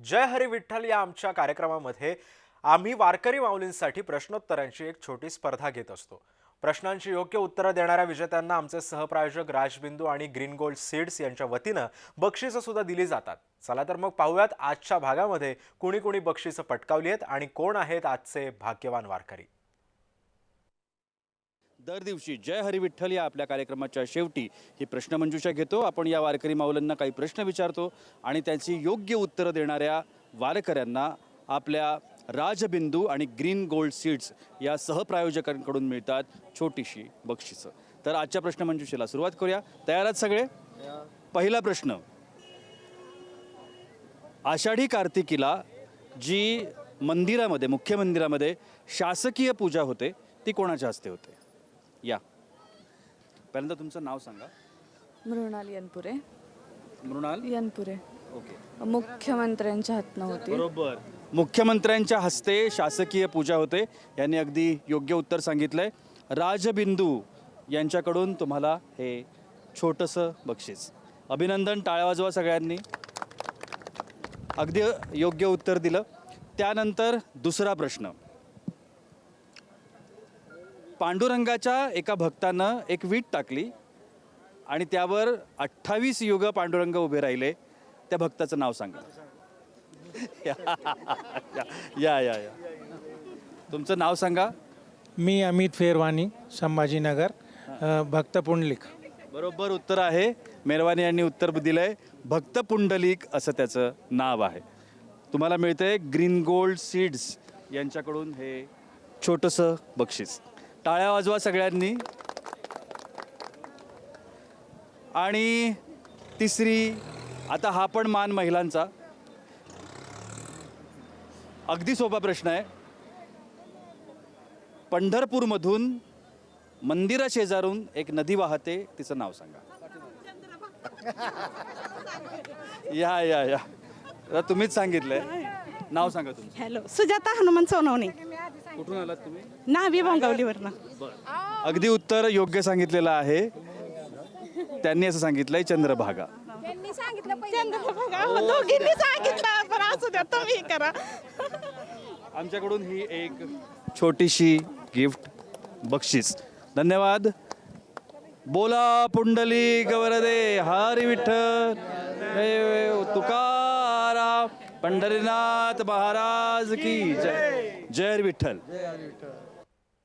जय हरी विठ्ठल या आमच्या कार्यक्रमामध्ये आम्ही वारकरी माऊलींसाठी प्रश्नोत्तरांची एक छोटी स्पर्धा घेत असतो. प्रश्नांची योग्य उत्तरं देणाऱ्या विजेत्यांना आमचे सहप्रायोजक राजबिंदू आणि ग्रीन गोल्ड सीड्स यांच्या वतीनं बक्षिसं सुद्धा दिली जातात. चला तर मग पाहूयात आजच्या भागामध्ये कुणी कुणी बक्षिसं पटकावली आहेत आणि कोण आहेत आजचे भाग्यवान वारकरी? दर दिवशी जय हरी विठ्ठल या आपल्या कार्यक्रमाच्या शेवटी ही प्रश्नमंजुषा घेतो. आपण या वारकरी माऊलांना काही प्रश्न विचारतो आणि त्यांची योग्य उत्तरं देणाऱ्या वारकऱ्यांना आपल्या राजबिंदू आणि ग्रीन गोल्ड सीड्स या सहप्रायोजकांकडून मिळतात छोटीशी बक्षिसं. तर आजच्या प्रश्नमंजुषेला सुरुवात करूया. तयार आहात सगळे? पहिला प्रश्न. आषाढी कार्तिकीला जी मंदिरामध्ये मुख्य मंदिरामध्ये शासकीय पूजा होते ती कोणाच्या हस्ते होते? या. पहिल्यांदा तुमचं नाव सांगा. मृणाल यनपुरे. मृणाल? यनपुरे. ओके. मुख्यमंत्र्यांच्या हातनं होती. बरोबर. मुख्यमंत्र्यांच्या हस्ते शासकीय पूजा होते. यांनी अगदी योग्य उत्तर सांगितलंय. राजबिंदू यांच्याकडून तुम्हाला हे छोटंसं बक्षीस. अभिनंदन टाळ्या वाजवा सगळ्यांनी. अगदी योग्य उत्तर दिलं. त्यानंतर दुसरा प्रश्न. पांडुरंगाच्या एका भक्तानं एक वीट टाकली आणि त्यावर अठ्ठावीस युग पांडुरंग उभे राहिले. त्या भक्ताचं नाव सांगा. या या या. तुमचं नाव सांगा. मी अमित फेरवानी संभाजीनगर अ, भक्त पुंडलिक. बरोबर उत्तर आहे. मेरवानी यांनी उत्तर दिलंय. भक्त पुंडलिक असं त्याचं नाव आहे. तुम्हाला मिळतंय ग्रीन गोल्ड सीड्स यांच्याकडून हे छोटंसं बक्षीस. टाळ्या वाजवा सगळ्यांनी. आणि तिसरी आता हा पण मान महिलांचा. अगदी सोपा प्रश्न आहे. पंढरपूरमधून मंदिरा शेजारून एक नदी वाहते तिचं नाव सांगा. या या या. तुम्हीच सांगितलंय. नाव सांगा तुमचं. हॅलो सुजाता हनुमान सोनवणे. कुठून आलात तुम्ही? नावी भांगावलीवरनं अगदी उत्तर योग्य सांगितलेलं आहे. त्यांनी असं सांगितलंय चंद्रभागा. चंद्रभागा दोघींनी सांगितलं पण असू द्या तुम्ही करा. आमच्याकडून ही एक छोटीशी गिफ्ट बक्षीस. धन्यवाद. बोला पुंडली गवरदे हरी विठ्ठल. पंढरीनाथ महाराज की जय. जय विठ्ठल.